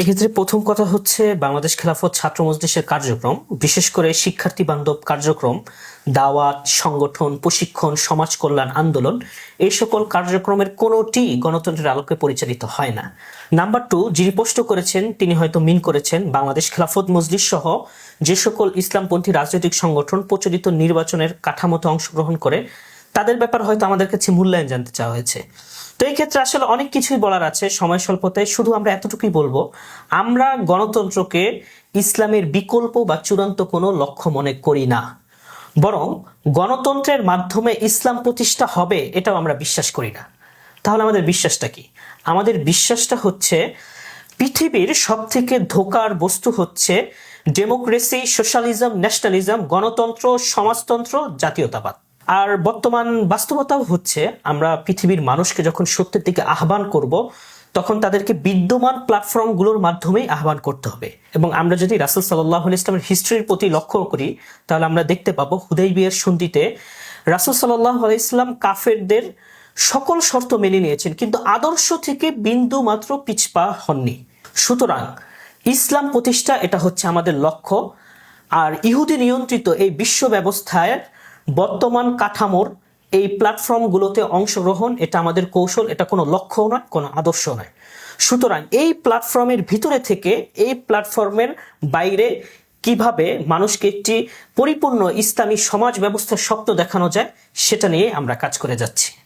এক্ষেত্রে প্রথম কথা হচ্ছে বাংলাদেশ খেলাফত ছাত্র মজলিসের কার্যক্রম, বিশেষ করে শিক্ষার্থী বান্ধব কার্যক্রম, দাওয়াত, সংগঠন, প্রশিক্ষণ, সমাজ কল্যাণ, আন্দোলন, এই সকল কার্যক্রমের কোনোটি গণতন্ত্রের আলোকে পরিচালিত হয় না। নাম্বার টু, যিনি পোস্ট করেছেন, তিনি হয়তো মিন করেছেন, বাংলাদেশ খেলাফত মজলিস সহ যে সকল ইসলামপন্থী রাজনৈতিক সংগঠন প্রচলিত নির্বাচনের কাঠামোতে অংশগ্রহণ করে, তাদের ব্যাপার হয়তো আমাদের কাছে মূল্যায়ন জানতে চাওয়া হয়েছে। তো এই ক্ষেত্রে আসলে অনেক কিছুই বলার আছে, সময় স্বল্পতায়। শুধু আমরা এতটুকুই বলব, আমরা গণতন্ত্রকে ইসলামের বিকল্প বা চূড়ান্ত কোনো লক্ষ্য মনে করি না। বরং গণতন্ত্রের মাধ্যমে ইসলাম প্রতিষ্ঠা হবে এটাও আমরা বিশ্বাস করি না। তাহলে আমাদের বিশ্বাসটা কি? আমাদের বিশ্বাসটা হচ্ছে, পৃথিবীর সব থেকে ধোকার বস্তু হচ্ছে ডেমোক্রেসি, সোশ্যালিজম, ন্যাশনালিজম, গণতন্ত্র, সমাজতন্ত্র, জাতীয়তাবাদ। আর বর্তমান বাস্তবতাও হচ্ছে, আমরা পৃথিবীর মানুষকে যখন সত্যের দিকে আহ্বান করব, তখন তাদেরকে বিদ্যমান প্ল্যাটফর্মগুলোর মাধ্যমেই আহ্বান করতে হবে। এবং আমরা যদি রাসুল সাল্লাহ ইসলামের হিস্ট্রির প্রতি লক্ষ্য করি, তাহলে আমরা দেখতে পাবো হুদাই বিয়ের সন্ধিতে রাসুল সাল্লাহ ইসলাম কাফেরদের সকল শর্ত মেনে নিয়েছেন, কিন্তু আদর্শ থেকে বিন্দু মাত্র পিছপা হননি। সুতরাং ইসলাম প্রতিষ্ঠা, এটা হচ্ছে আমাদের লক্ষ্য। আর ইহুদি নিয়ন্ত্রিত এই বিশ্ব ব্যবস্থায় বর্তমান কাঠামোর এই প্ল্যাটফর্মগুলোতে অংশগ্রহণ, এটা আমাদের কৌশল, এটা কোনো লক্ষ্য নয়, কোনো আদর্শ নয়। সুতরাং এই প্ল্যাটফর্মের ভিতরে থেকে এই প্ল্যাটফর্মের বাইরে কীভাবে মানুষকে একটি পরিপূর্ণ ইসলামী সমাজ ব্যবস্থার স্বপ্ন দেখানো যায়, সেটা নিয়ে আমরা কাজ করে যাচ্ছি।